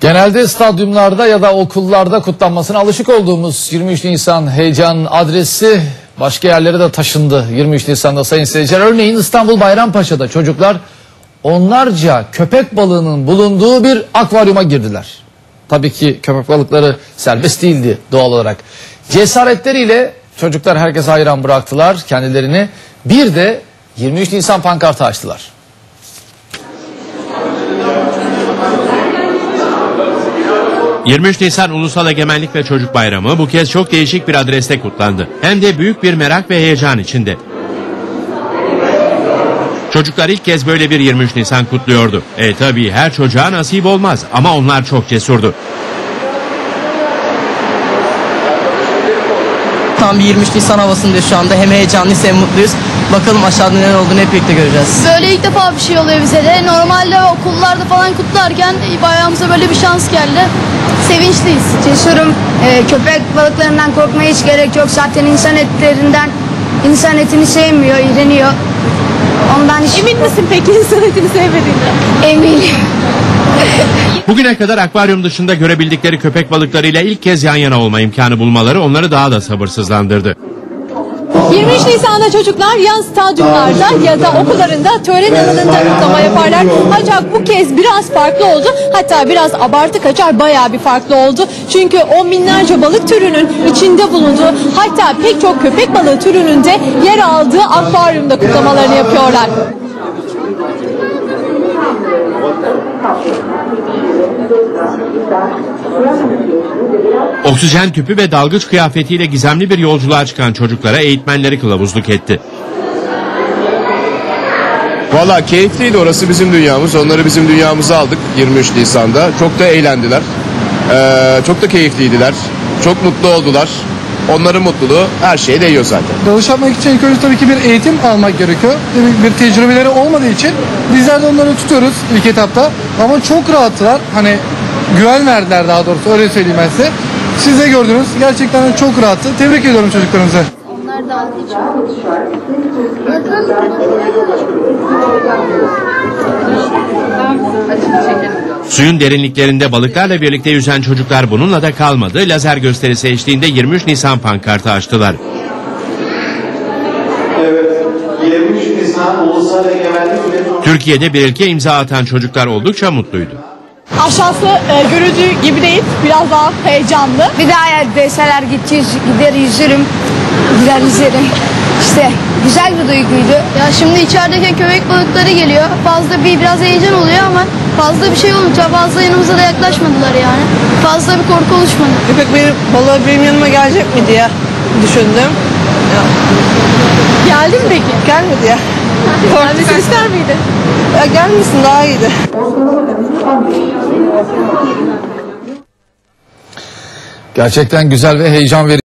Genelde stadyumlarda ya da okullarda kutlanmasına alışık olduğumuz 23 Nisan heyecan adresi başka yerlere de taşındı. 23 Nisan'da sayın seyirciler örneğin İstanbul Bayrampaşa'da çocuklar onlarca köpek balığının bulunduğu bir akvaryuma girdiler. Tabii ki köpek balıkları serbest değildi doğal olarak. Cesaretleriyle çocuklar herkes hayran bıraktılar kendilerini. Bir de 23 Nisan pankartı açtılar. 23 Nisan Ulusal Egemenlik ve Çocuk Bayramı bu kez çok değişik bir adreste kutlandı. Hem de büyük bir merak ve heyecan içinde. Çocuklar ilk kez böyle bir 23 Nisan kutluyordu. E tabii her çocuğa nasip olmaz ama onlar çok cesurdu. Tam bir 23 Nisan havasındayız şu anda. Hem heyecanlıyız hem mutluyuz. Bakalım aşağıda neler olduğunu hep birlikte göreceğiz. Böyle ilk defa bir şey oluyor bize de. Normalde okullarda falan kutlarken bayrağımıza böyle bir şans geldi. Sevinçliyiz. Cesurum. Ee, köpek balıklarından korkmaya hiç gerek yok. Zaten insan etlerinden insan etini sevmiyor, iğreniyor. Ondan hiç Emin misin peki insan etini sevmediğinde? eminim. Bugüne kadar akvaryum dışında görebildikleri köpek balıklarıyla ilk kez yan yana olma imkanı bulmaları onları daha da sabırsızlandırdı. 23 Nisan'da çocuklar yan stadyumlarda ya da okullarında tören alanında kutlama yaparlar. Ancak bu kez biraz farklı oldu. Hatta biraz abartı kaçar bayağı bir farklı oldu. Çünkü on binlerce balık türünün içinde bulunduğu hatta pek çok köpek balığı türünün de yer aldığı akvaryumda kutlamalarını yapıyorlar. Oksijen tüpü ve dalgıç kıyafetiyle gizemli bir yolculuğa çıkan çocuklara eğitmenleri kılavuzluk etti. Valla keyifliydi orası bizim dünyamız. Onları bizim dünyamıza aldık 23 Nisan'da. Çok da eğlendiler. Ee, çok da keyifliydiler. Çok mutlu oldular. Onların mutluluğu her şeye değiyor zaten. Dalış yapmak için ilk önce tabii ki bir eğitim almak gerekiyor. Bir tecrübeleri olmadığı için bizler de onları tutuyoruz ilk etapta. Ama çok rahattılar. Hani güven verdiler daha doğrusu öyle söyleyeyim ben size. Siz de gördünüz. Gerçekten çok rahattı. Tebrik ediyorum çocuklarımızı. Onlar da. Suyun derinliklerinde balıklarla birlikte yüzen çocuklar bununla da kalmadı. Lazer gösterisi eşliğinde 23 Nisan pankartı açtılar. Evet, 23 Nisan Ulusal Egemenlik ve Türkiye'de bir ilke imza atan çocuklar oldukça mutluydu. Aşağısı e, görüldüğü gibi değil biraz daha heyecanlı. Bir daha eğer deseler gideceğiz, gider yüzürüm. Gider yüzerim. İşte güzel bir duyguydu. Ya şimdi içerideyken köpek balıkları geliyor. Fazla bir biraz heyecan oluyor ama fazla bir şey olunca fazla yanımıza da yaklaşmadılar yani. Fazla bir korku oluşmadı. Köpek benim, balığı benim yanıma gelecek mi diye düşündüm. Geldi mi peki? Gelmedi ya. Gelmesini ister miydi? ya gelmesin daha iyiydi. Gerçekten güzel ve heyecan verici.